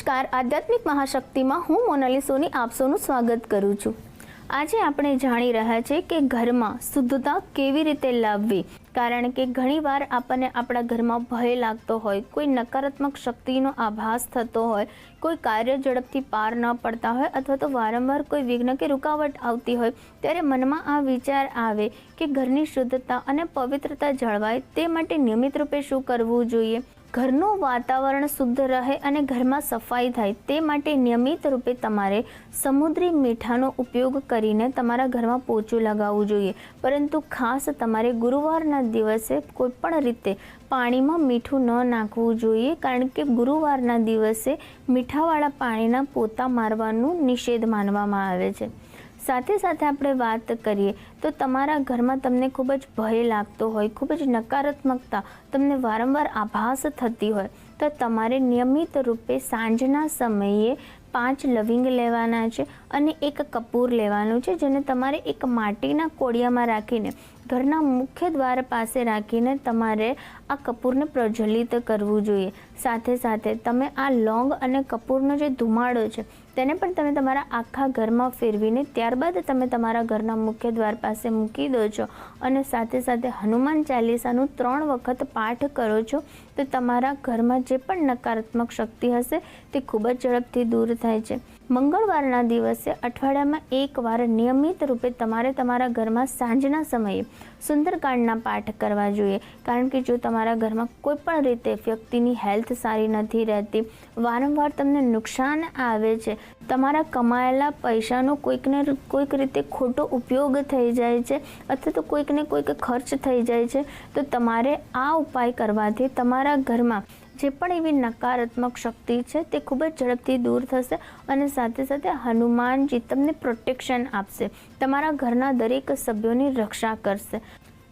નમસ્કાર. આધ્યાત્મિક મહાશક્તિમાં હું મોનાલી સોની આપ સ્વાગત કરું છું. આજે આપણે જાણી રહ્યા છે કે ઘરમાં શુદ્ધતા કેવી રીતે લાવવી? કારણ કે ઘણીવાર આપણને આપણા ઘરમાં ભય લાગતો હોય, કોઈ નકારાત્મક શક્તિનો આભાસ થતો હોય, કોઈ કાર્ય ઝડપથી પાર ન પડતા હોય અથવા તો વારંવાર કોઈ વિઘ્ન કે રૂકાવટ આવતી હોય, ત્યારે મનમાં આ વિચાર આવે કે ઘરની શુદ્ધતા અને પવિત્રતા જળવાય તે માટે નિયમિત રૂપે શું કરવું જોઈએ? ઘરનું વાતાવરણ શુદ્ધ રહે અને ઘરમાં સફાઈ થાય તે માટે નિયમિત રૂપે તમારે સમુદ્રી મીઠાનો ઉપયોગ કરીને તમારા ઘરમાં પોચું લગાવવું જોઈએ. પરંતુ ખાસ તમારે ગુરુવારના દિવસે કોઈપણ રીતે પાણીમાં મીઠું ન નાખવું જોઈએ, કારણ કે ગુરુવારના દિવસે મીઠાવાળા પાણીના પોતા મારવાનું નિષેધ માનવામાં આવે છે. સાથે સાથે આપણે વાત કરીએ તો તમારા ઘરમાં તમને ખૂબ જ ભય લાગતો હોય, ખૂબ જ નકારાત્મકતા, તમને વારંવાર આભાસ થતી હોય, તો તમારે નિયમિત રૂપે સાંજના સમયે પાંચ લવિંગ લેવાના છે અને એક કપૂર લેવાનું છે, જેને તમારે એક માટીના કોડિયામાં રાખીને, ઘરના મુખ્ય દ્વાર પાસે રાખીને તમારે આ કપૂરને પ્રજ્વલિત કરવું જોઈએ. સાથે સાથે તમે આ લોંગ અને કપૂરનો જે ધુમાડો છે, તેને પણ તમે તમારા આખા ઘરમાં ફેરવીને ત્યારબાદ તમે તમારા ઘરના મુખ્ય દ્વાર પાસે મૂકી દો છો અને સાથે સાથે હનુમાન ચાલીસાનું ત્રણ વખત પાઠ કરો છો, તો તમારા ઘરમાં જે પણ નકારાત્મક શક્તિ હશે તે ખૂબ જ ઝડપથી દૂર થાય છે. મંગળવારના દિવસે અઠવાડિયામાં એકવાર નિયમિત રૂપે તમારે તમારા ઘરમાં સાંજના સમયે સુંદરકાંડના પાઠ કરવા જોઈએ. કારણ કે જો તમારા ઘરમાં કોઈ પણ રીતે વ્યક્તિની હેલ્થ સારી નથી રહેતી, વારંવાર તમને નુકસાન આવે છે, તમારા કમાયેલા પૈસાનો કોઈકને કોઈક રીતે ખોટો ઉપયોગ થઈ જાય છે અથવા તો કોઈકને કોઈક ખર્ચ થઈ જાય છે, તો તમારે આ ઉપાય કરવાથી તમારા ઘરમાં જે પણ એવી નકારાત્મક શક્તિ છે તે ખૂબ જ ઝડપથી દૂર થશે અને સાથે સાથે હનુમાનજી તમને પ્રોટેક્શન આપશે. તમારા ઘરના દરેક સભ્યોની રક્ષા કરશે.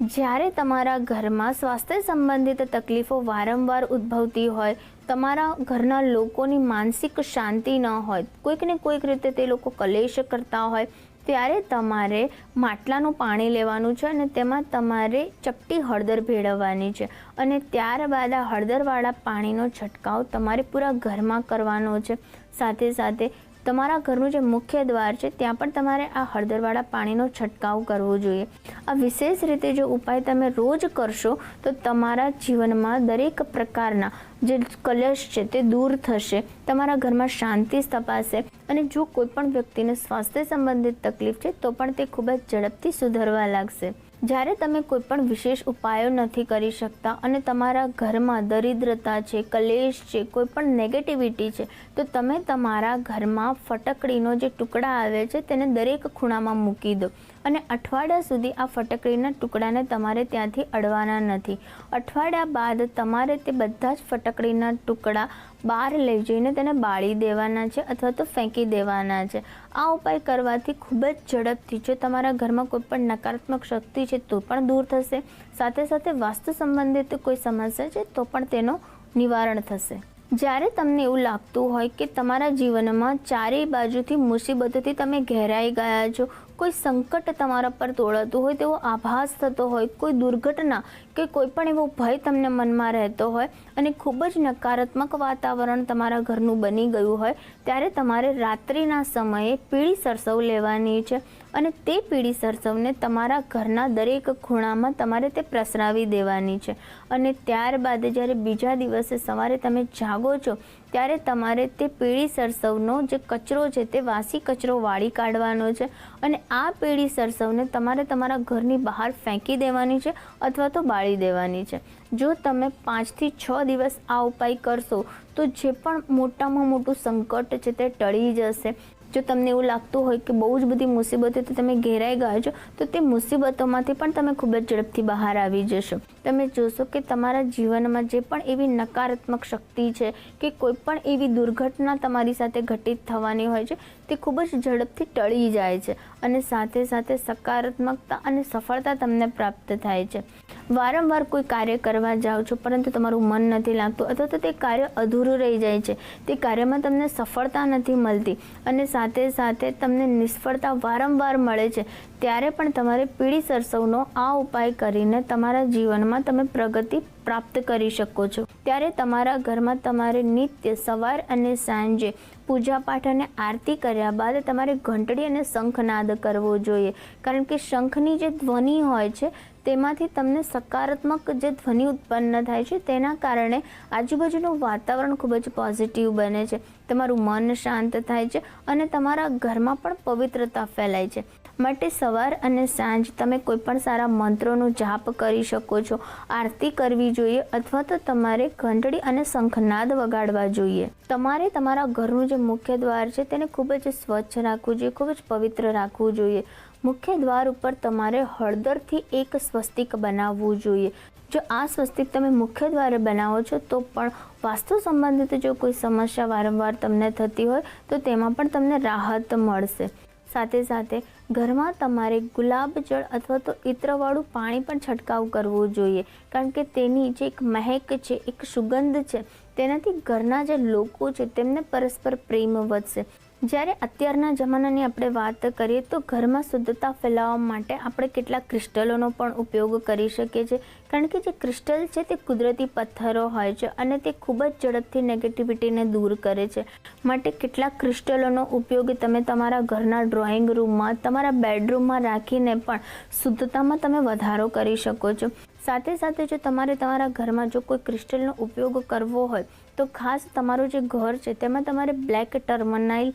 જ્યારે તમારા ઘરમાં સ્વાસ્થ્ય સંબંધિત તકલીફો વારંવાર ઉદ્ભવતી હોય, તમારા ઘરના લોકોની માનસિક શાંતિ ન હોય કોઈક ને કોઈક રીતે તે લોકો કલેશ કરતા હોય ત્યારે તમારે માટલાનું પાણી લેવાનું છે અને તેમાં તમારે ચપટી હળદર ભેળવવાની છે. અને ત્યારબાદ આ હળદરવાળા પાણીનો છંટકાવ તમારે પૂરા ઘરમાં કરવાનો છે. સાથે સાથે તમારા ઘરનું જે મુખ્ય દ્વાર છે, ત્યાં પણ તમારે આ હળદરવાળા પાણીનો છંટકાવ કરવો જોઈએ. આ વિશેષ રીતે જો ઉપાય તમે રોજ કરશો, તો તમારા જીવનમાં દરેક પ્રકારના જે કલેશ છે, તે દૂર થશે. તમારા ઘરમાં શાંતિ સ્થપાશે અને જો કોઈ પણ વ્યક્તિને સ્વાસ્થ્ય સંબંધિત તકલીફ છે, તો પણ તે ખૂબ જ ઝડપથી સુધરવા લાગશે. જ્યારે તમે કોઈ પણ વિશેષ ઉપાયો નથી કરી શકતા અને તમારા ઘરમાં દરિદ્રતા છે, કલેશ છે કોઈ પણ નેગેટિવિટી છે, તો તમે તમારા ઘરમાં ફટકડીનો જે ટુકડા આવે છે, તેને દરેક ખૂણામાં મૂકી દો. અને અઠવાડિયા સુધી આ ફટકડીના ટુકડાને તમારે ત્યાંથી અડવાના નથી. અઠવાડિયા બાદ તમારે તે બધા જ ફટકડીના ટુકડા બહાર લઈ જઈને તેને બાળી દેવાના છે અથવા તો ફેંકી દેવાના છે. આ ઉપાય કરવાથી ખૂબ જ ઝડપથી, જો તમારા ઘરમાં કોઈ પણ નકારાત્મક શક્તિ છે તો પણ દૂર થશે. સાથે સાથે વાસ્તુ સંબંધિત કોઈ સમસ્યા છે તો પણ તેનું નિવારણ થશે. જ્યારે તમને એવું લાગતું હોય કે તમારા જીવનમાં ચારેય બાજુથી મુસીબતોથી તમે ઘેરાઈ ગયા છો કોઈ સંકટ તમારા પર તોળાતું હોય, તેવો આભાસ થતો હોય, કોઈ દુર્ઘટના કે કોઈ પણ એવો ભય તમને મનમાં રહેતો હોય અને ખૂબ જ નકારાત્મક વાતાવરણ તમારા ઘરનું બની ગયું હોય, ત્યારે તમારે રાત્રિના સમયે પીળી સરસવ લેવાની છે અને તે પીળી સરસવને તમારા ઘરના દરેક ખૂણામાં તમારે તે પ્રસરાવી દેવાની છે. અને ત્યારબાદ જ્યારે બીજા દિવસે સવારે તમે જાગો છો ત્યારે તમારે તે પીળી સરસવનો જે કચરો છે તે વાસી કચરો વાળી કાઢવાનો છે અને આ પીળી સરસવને તમારે તમારા ઘરની બહાર ફેંકી દેવાની છે અથવા તો બાળી દેવાની છે. જો તમે પાંચથી છ દિવસ આ ઉપાય કરશો, તો જે પણ મોટામાં મોટું સંકટ છે તે ટળી જશે. જો તમને એવું લાગતું હોય કે બહુ જ બધી મુસીબતોથી તમે ઘેરાઈ ગયા છો, તો તે મુસીબતોમાંથી પણ તમે ખૂબ જ ઝડપથી બહાર આવી જશો. તમે જોશો કે તમારા જીવનમાં જે પણ એવી નકારાત્મક શક્તિ છે કે કોઈ પણ એવી દુર્ઘટના તમારી સાથે ઘટિત થવાની હોય છે, તે ખૂબ જ ઝડપથી ટળી જાય છે અને સાથે સાથે સકારાત્મકતા અને સફળતા તમને પ્રાપ્ત થાય છે. વારંવાર કોઈ કાર્ય કરવા જાઓ છો પરંતુ તમારું મન નથી લાગતું અથવા તો તે કાર્ય અધૂરું રહી જાય છે. તે કાર્યમાં તમને સફળતા નથી મળતી અને સાથે સાથે તમને નિષ્ફળતા વારંવાર મળે છે. ત્યારે પણ તમારે પીળી સરસવનો આ ઉપાય કરીને તમારા જીવનમાં તમે પ્રગતિ પ્રાપ્ત કરી શકો છો. ત્યારે તમારા ઘરમાં તમારે નિત્ય સવાર અને સાંજે પૂજાપાઠ અને આરતી કર્યા બાદ તમારે ઘંટડી અને શંખનાદ કરવો જોઈએ. કારણ કે શંખની જે ધ્વનિ હોય છે, તેમાંથી તમને સકારાત્મક જે ધ્વનિ ઉત્પન્ન થાય છે, તેના કારણે આજુબાજુનું વાતાવરણ ખૂબ જ પોઝિટિવ બને છે. તમારું મન શાંત થાય છે અને તમારા ઘરમાં પણ પવિત્રતા ફેલાય છે. માટે સવાર અને સાંજ તમે કોઈ પણ સારા મંત્રોનો જાપ કરી શકો છો. આરતી કરવી જોઈએ અથવા તો તમારે ઘંટડી અને શંખનાદ વગાડવા જોઈએ. તમારે તમારા ઘરનું જે મુખ્ય દ્વાર છે તેને ખૂબ જ સ્વચ્છ રાખવું જોઈએ, ખૂબ જ પવિત્ર રાખવું જોઈએ. મુખ્ય દ્વાર ઉપર તમારે હળદરથી એક સ્વસ્તિક બનાવવું જોઈએ. જો આ સ્વસ્તિક તમે મુખ્ય દ્વારે બનાવો છો તો પણ વાસ્તુ સંબંધિત જો કોઈ સમસ્યા વારંવાર તમને થતી હોય તો તેમાં પણ તમને રાહત મળશે. સાથે સાથે ઘરમાં તમારે ગુલાબ જળ અથવા તો ઇત્રવાળું પાણી પણ છંટકાવ કરવો જોઈએ, કારણ કે તેની જે એક મહેક છે, એક સુગંધ છે, તેનાથી ઘરના જે લોકો છે, તેમને પરસ્પર પ્રેમ વધશે. જ્યારે અત્યારના જમાનાની આપણે વાત કરીએ તો ઘરમાં શુદ્ધતા ફેલાવવા માટે આપણે કેટલાક ક્રિસ્ટલોનો પણ ઉપયોગ કરી શકીએ છીએ. કારણ કે જે ક્રિસ્ટલ છે તે કુદરતી પથ્થરો હોય છે અને તે ખૂબ જ ઝડપથી નેગેટિવિટીને દૂર કરે છે. માટે કેટલાક ક્રિસ્ટલોનો ઉપયોગ તમે તમારા ઘરના ડ્રોઈંગ રૂમમાં તમારા બેડરૂમમાં રાખીને પણ શુદ્ધતામાં તમે વધારો કરી શકો છો. સાથે સાથે જો તમારે તમારા ઘરમાં જો કોઈ ક્રિસ્ટલનો ઉપયોગ કરવો હોય, તો ખાસ તમારું જે ઘર છે, તેમાં તમારે બ્લેક ટર્મનાઇલ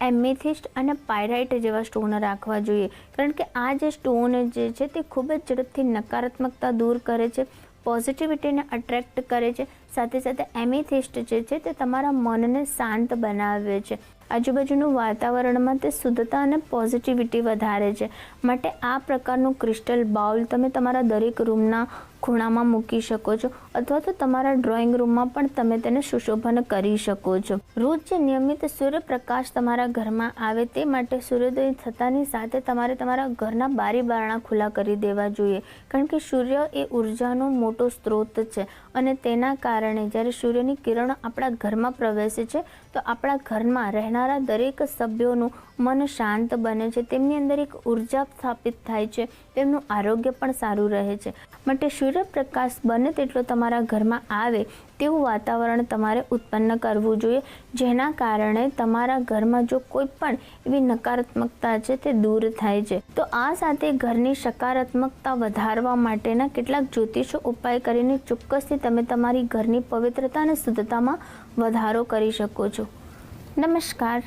એમેથિસ્ટ અને પાયરાઇટ જેવા સ્ટોન રાખવા જોઈએ. કારણ કે આ જે સ્ટોન જે છે, તે ખૂબ જ ઝડપથી નકારાત્મકતા દૂર કરે છે પોઝિટિવિટીને અટ્રેક્ટ કરે છે. સાથે સાથે એમેથિસ્ટ જે છે, તે તમારા મનને શાંત બનાવે છે. આજુબાજુનું વાતાવરણમાં તે શુદ્ધતા અને પોઝિટિવિટી વધારે છે. માટે આ પ્રકારનું ક્રિસ્ટલ બાઉલ તમે તમારા દરેક રૂમના ખૂણામાં મૂકી શકો છો અથવા તો તમારા ડ્રોઈંગ રૂમમાં પણ તમે તેને સુશોભન કરી શકો છો. રોજ જે નિયમિત સૂર્યપ્રકાશ તમારા ઘરમાં આવે તે માટે સૂર્યોદય થતાની સાથે તમારે તમારા ઘરના બારી બારણા ખુલ્લા કરી દેવા જોઈએ. કારણ કે સૂર્ય એ ઉર્જાનો મોટો સ્ત્રોત છે અને તેના કારણે જ્યારે સૂર્યની કિરણો આપણા ઘરમાં પ્રવેશે છે, તો આપણા ઘરમાં રહેનારા દરેક સભ્યોનું મન શાંત બને છે. તેમની અંદર એક ઊર્જા સ્થાપિત થાય છે. તેમનું આરોગ્ય પણ સારું રહે છે. માટે સૂર્યપ્રકાશ બને તેટલો તમારા ઘરમાં આવે તેવું વાતાવરણ તમારે ઉત્પન્ન કરવું જોઈએ, જેના કારણે તમારા ઘરમાં જો કોઈ પણ એવી નકારાત્મકતા છે તે દૂર થાય છે. તો આ સાથે ઘરની સકારાત્મકતા વધારવા માટેના કેટલાક જ્યોતિષો ઉપાય કરીને ચોક્કસથી તમે તમારી ઘરની પવિત્રતા અને શુદ્ધતામાં વધારો કરી શકો છો. નમસ્કાર